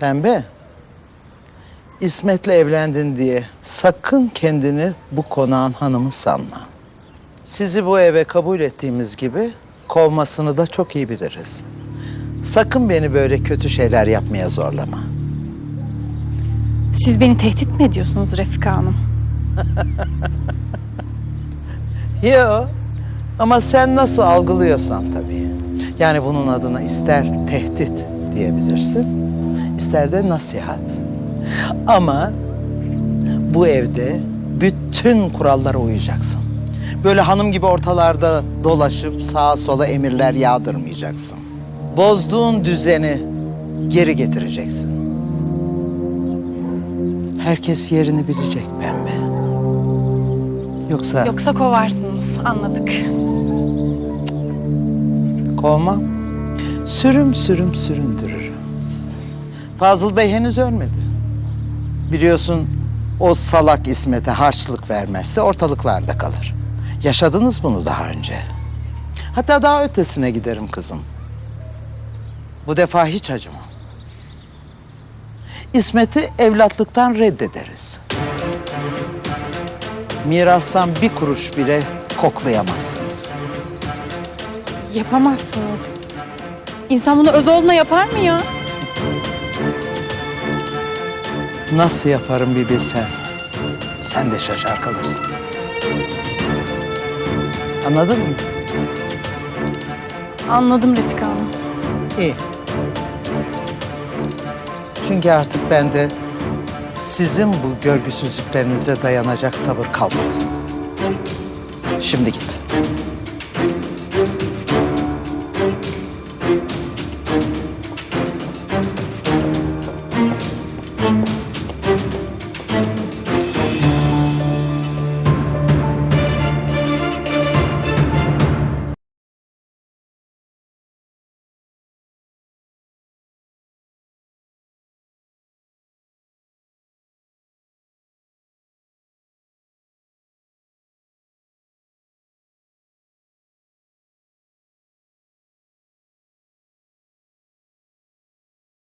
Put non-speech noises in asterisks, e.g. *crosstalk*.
Pembe. İsmet'le evlendin diye sakın kendini bu konağın hanımı sanma. Sizi bu eve kabul ettiğimiz gibi kovmasını da çok iyi biliriz. Sakın beni böyle kötü şeyler yapmaya zorlama. Siz beni tehdit mi ediyorsunuz Refika Hanım? *laughs* Yo ama sen nasıl algılıyorsan tabii. Yani bunun adına ister tehdit diyebilirsin, ister de nasihat. Ama bu evde bütün kurallara uyacaksın. Böyle hanım gibi ortalarda dolaşıp sağa sola emirler yağdırmayacaksın. Bozduğun düzeni geri getireceksin. Herkes yerini bilecek pembe. Yoksa Yoksa kovarsınız anladık. Kovmam. Sürüm sürüm süründürürüm. Fazıl Bey henüz ölmedi. Biliyorsun o salak İsmet'e harçlık vermezse ortalıklarda kalır. Yaşadınız bunu daha önce. Hatta daha ötesine giderim kızım. Bu defa hiç acımam. İsmet'i evlatlıktan reddederiz. Mirastan bir kuruş bile koklayamazsınız. Yapamazsınız. İnsan bunu öz olduğuna yapar mı ya? Nasıl yaparım bir bilsen. Sen de şaşar kalırsın. Anladın mı? Anladım Refika Hanım. İyi. Çünkü artık bende sizin bu görgüsüzlüklerinize dayanacak sabır kalmadı. Şimdi git.